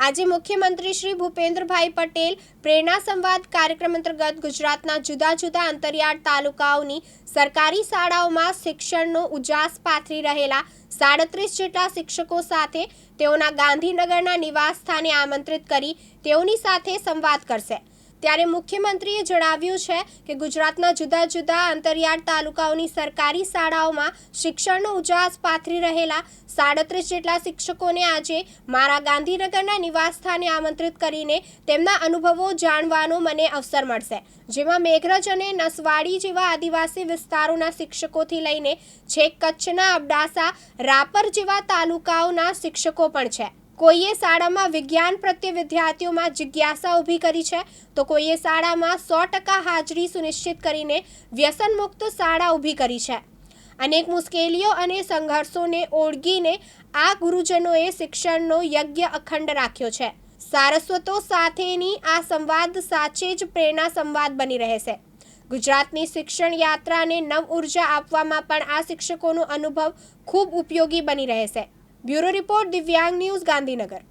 આજે મુખ્યમંત્રી શ્રી ભૂપેન્દ્રભાઈ પટેલ પ્રેરણા સંવાદ કાર્યક્રમ અંતર્ગત ગુજરાતના જુદા જુદા અંતરિયાળ તાલુકાઓની સરકારી શાળાઓમાં શિક્ષણનો ઉજાસ પાથરી રહેલા સાડત્રીસ જેટલા શિક્ષકો સાથે તેઓના ગાંધીનગરના નિવાસ સ્થાને આમંત્રિત કરી તેઓની સાથે સંવાદ કરશે. ત્યારે મુખ્યમંત્રીએ જણાવ્યું છે કે ગુજરાતના જુદા જુદા અંતરિયાળ તાલુકાઓની સરકારી શાળાઓમાં શિક્ષણનો ઉજાસ પાથરી રહેલા સાડત્રીસ જેટલા શિક્ષકોને આજે મારા ગાંધીનગરના નિવાસ સ્થાને આમંત્રિત કરીને તેમના અનુભવો જાણવાનો મને અવસર મળશે. જેમાં મેઘરજ અને નસવાડી જેવા આદિવાસી વિસ્તારોના શિક્ષકોથી લઈને છેક કચ્છના અબડાસા, રાપર જેવા તાલુકાઓના શિક્ષકો પણ છે. કોઈએ શાળામાં વિજ્ઞાન પ્રત્યે વિદ્યાર્થીઓમાં જિજ્ઞાસા ઊભી કરી છે તો કોઈએ શાળામાં સો ટકા હાજરી સુનિશ્ચિત કરીને વ્યસન મુક્ત શાળા ઊભી કરી છે. અનેક મુશ્કેલીઓ અને સંઘર્ષોને ઓળગીને આ ગુરુજનોએ શિક્ષણનો યજ્ઞ અખંડ રાખ્યો છે. સારસ્વતો સાથેની આ સંવાદ સાચે જ પ્રેરણા સંવાદ બની રહેશે ગુજરાતની શિક્ષણ યાત્રાને નવ ઊર્જા આપવામાં પણ આ શિક્ષકોનો અનુભવ ખૂબ ઉપયોગી બની રહેશે bureau report Divyang news Gandhinagar